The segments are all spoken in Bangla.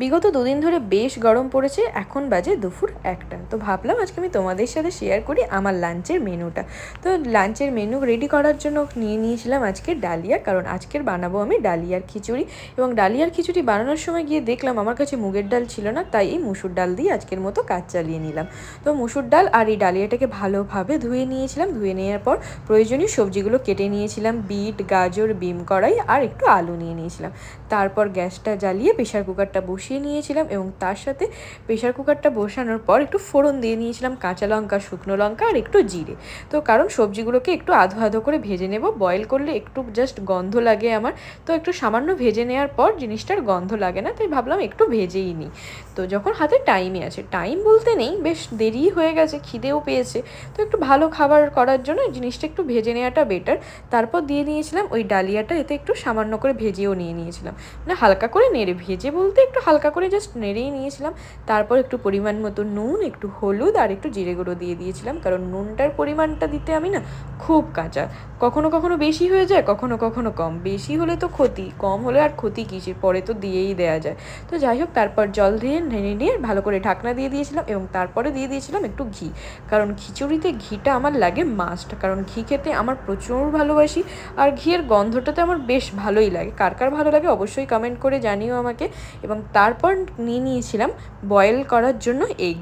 বিগত দুদিন ধরে বেশ গরম পড়েছে, এখন বাজে দুপুর একটা। তো ভাবলাম আজকে আমি তোমাদের সাথে শেয়ার করি আমার লাঞ্চের মেনুটা। তো লাঞ্চের মেনু রেডি করার জন্য নিয়ে নিয়েছিলাম আজকে ডালিয়া, কারণ আজকের বানাবো আমি ডালিয়ার খিচুড়ি। এবং ডালিয়ার খিচুড়ি বানানোর সময় গিয়ে দেখলাম আমার কাছে মুগের ডাল ছিল না, তাই এই মুসুর ডাল দিয়ে আজকের মতো কাজ চালিয়ে নিলাম। তো মুসুর ডাল আর এই ডালিয়াটাকে ভালোভাবে ধুয়ে নিয়েছিলাম। ধুয়ে নেওয়ার পর প্রয়োজনীয় সবজিগুলো কেটে নিয়েছিলাম, বিট, গাজর, বিম কড়াই আর একটু আলু নিয়ে নিয়েছিলাম। তারপর গ্যাসটা জ্বালিয়ে প্রেশার কুকারটা বসিয়ে নিয়েছিলাম এবং তার সাথে প্রেশার কুকারটা বসানোর পর একটু ফোড়ন দিয়ে নিয়েছিলাম কাঁচা লঙ্কা, শুকনো লঙ্কা আর একটু জিরে। তো কারণ সবজিগুলোকে একটু আধো আধো করে ভেজে নেব বয়েল করলে একটু জাস্ট গন্ধ লাগে আমার। তো একটু সামান্য ভেজে নেওয়ার পর জিনিসটার গন্ধ লাগে না, তাই ভাবলাম একটু ভেজেই নিই। তো যখন হাতে টাইমে আছে টাইম বলতে নেই, বেশ দেরি হয়ে গেছে, খিদেও পেয়েছে। তো একটু ভালো খাবার করার জন্য জিনিসটা একটু ভেজে নেওয়াটা বেটার তারপর দিয়ে নিয়েছিলাম ওই ডালিয়াটা, এতে একটু সামান্য করে ভেজেও নিয়ে নিয়েছিলাম। মানে হালকা করে নেড়ে, ভেজে বলতে একটু হালকা করে জাস্ট নেড়েই নিয়েছিলাম। তারপর একটু পরিমাণ মতো নুন, একটু হলুদ আর একটু জিরে গুঁড়ো দিয়ে দিয়েছিলাম। কারণ নুনটার পরিমাণটা দিতে আমি না খুব কাঁচা। কখনো কখনো বেশি হয়ে যায়, কখনো কখনো কম। বেশি হলে তো ক্ষতি, কম হলে আর ক্ষতি কিসের? পরে তো দিয়েই দেওয়া যায়। তো যাই হোক, তারপর জল দিয়ে নেড়ে নিয়ে ভালো করে ঢাকনা দিয়ে দিয়েছিলাম এবং তারপরে দিয়ে দিয়েছিলাম একটু ঘি। কারণ খিচুড়িতে ঘিটা আমার লাগে মাস্ট কারণ ঘি খেতে আমার প্রচুর ভালোবাসি। আর ঘিয়ের গন্ধটাতে আমার বেশ ভালোই লাগে। কার কার ভালো লাগে অবশ্যই কমেন্ট করে জানিও আমাকে। এবং তারপর নিয়ে নিয়েছিলাম বয়েল করার জন্য এগ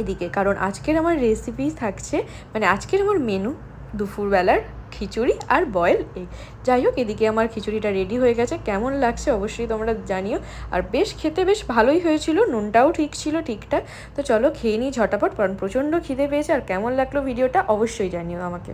এদিকে। কারণ আজকের আমার রেসিপি থাকছে মানে আজকের আমার মেনু দুপুরবেলার খিচুড়ি আর বয়েল এগ যাই হোক, এদিকে আমার খিচুড়িটা রেডি হয়ে গেছে। কেমন লাগছে অবশ্যই তোমরা জানিও। আর বেশ খেতে বেশ ভালোই হয়েছিল, নুনটাও ঠিক ছিল ঠিকঠাক। তো চলো খেয়ে নিই ঝটাপট, কারণ প্রচণ্ড খিদে পেয়েছে। আর কেমন লাগল ভিডিওটা অবশ্যই জানিও আমাকে।